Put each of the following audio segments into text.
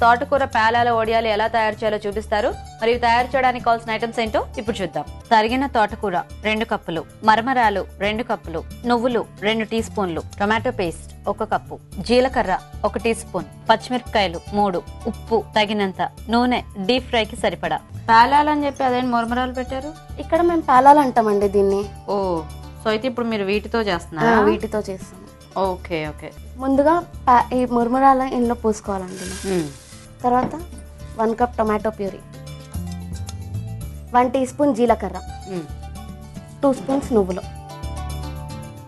తోటకూర పేలాల వడియాలు ఎలా తయారు చేయాలో చూపిస్తారు. మరి ఇవి తయారు చేయడానికి కావాల్సిన ఐటమ్స్ ఏంటో ఇప్పుడు చూద్దాం. తరిగిన తోటకూర రెండు కప్పులు మరమరాలు రెండు కప్పులు నువ్వులు రెండు టీ స్పూన్లు టొమాటో పేస్ట్ ఒక కప్పు జీలకర్ర ఒక టీ స్పూన్ పచ్చిమిరపకాయలు మూడు ఉప్పు తగినంత నూనె డీప్ ఫ్రై కి సరిపడా పేలాలని చెప్పి అదేంటి మరమరాలు పెట్టారు? ఇక్కడ మేము పేలాలు అంటామండి దీన్ని. ఓ సో అయితే ఇప్పుడు మీరు వీటితో చేస్తున్నారా? వీటితో చేస్తాము ఓకే ఓకే. ముందుగా పా- ఈ మురుమురాల ఇందులో పూసుకోవాలండి. తర్వాత one cup tomato puree. One teaspoon జీలకర్ర. టూ స్పూన్స్ నువ్వులు.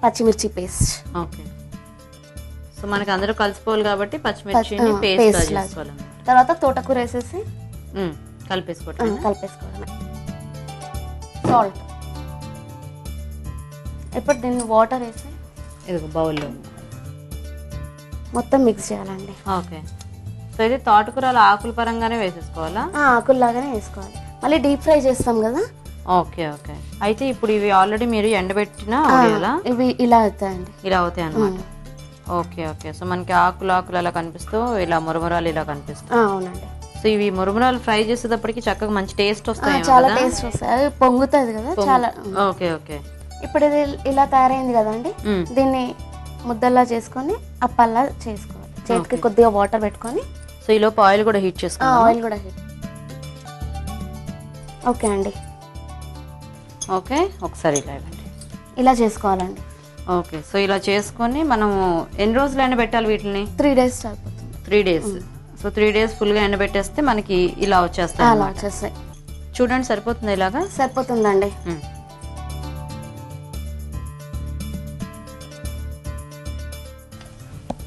పచ్చిమిర్చి పేస్ట్. ఓకే. సో మనకి అందరూ కలిసిపోవాలి కాబట్టి పచ్చిమిర్చిని ఆ, పేస్ట్ తర్వాత తోటకూర వేసేసి కలిపేసుకోవటం కలిపేసుకోవడమే. సాల్ట్. ఇప్పుడు దీన్ని వాటర్ వేసి ఇది బౌల్లో. మొత్తం మిక్స్ చేయాలండి. ఓకే. సో ఇది తోటకూరలు ఆకుల పరంగానే వేసేసుకోవాలా? ఆకుల్లాగానే వేసుకోవాలి. మళ్ళీ డీప్ ఫ్రై చేస్తాం కదా? Okay okay. అయితే ఇప్పుడు ఇవి ఆల్రెడీ మీరు ఎండబెట్టిన ఇవి ఇలా అవుతాయండి. ఇలా అవుతాయి అన్నమాట ఓకే ఓకే. సో మనకి ఆకులు ఆకులు అలా కనిపిస్తూ ఇలా మురమురాలు ఇలా కనిపిస్తాయి ఆ, అవునండి. సో ఇవి మురమురాలు ఫ్రై చేసేటప్పటికి చక్కగా మంచి టేస్ట్ వస్తాయి చాలా టేస్ట్ వస్తాయి. అది పొంగుతుంది కదా చాలా ఓకే ఓకే. ఇప్పుడు ఇది ఇలా తయారైంది కదండి. దీన్ని ముద్దల్లా చేసుకొని అప్పల్లా చేసుకోవాలి. చేతికి కొద్దిగా వాటర్ పెట్టుకొని సో ఈ లోపు ఆయిల్ కూడా హీట్ ఆయిల్ కూడా హీట్. ఓకే అండి. ఓకే ఒకసారి ఇలా ఇవ్వండి. ఇలా చేసుకోవాలండి. ఓకే సో ఇలా చేసుకొని మనము ఎన్ని రోజులు ఎండబెట్టాలి వీటిని? త్రీ డేస్ సరిపోతుంది. Three days. So three days ఫుల్గా ఎండబెట్టేస్తే మనకి ఇలా వచ్చేస్తాయి అలా అన్నమాట. వచ్చేస్తాయి. చూడండి సరిపోతుంది ఇలాగా? సరిపోతుందండి. మ్మ్.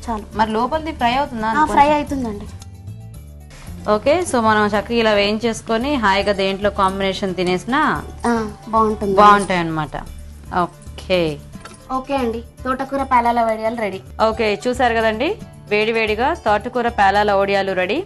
చాలు. మరి లోపలిది ఫ్రై అవుతుందా ఫ్రై అవుతుందండి. ఓకే సో మనం చక్కగా ఇలా వేయించేసుకొని హాయిగా దేంట్లో కాంబినేషన్ తినేసినా బాగుంటుంది. బాగుంటాయి అన్నమాట ఓకే. ఓకే అండి తోటకూర పాలాల వడియాలు రెడీ. ఓకే చూసారు కదండి? వేడి వేడిగా తోటకూర పేలాల ఓడియాలు రెడీ.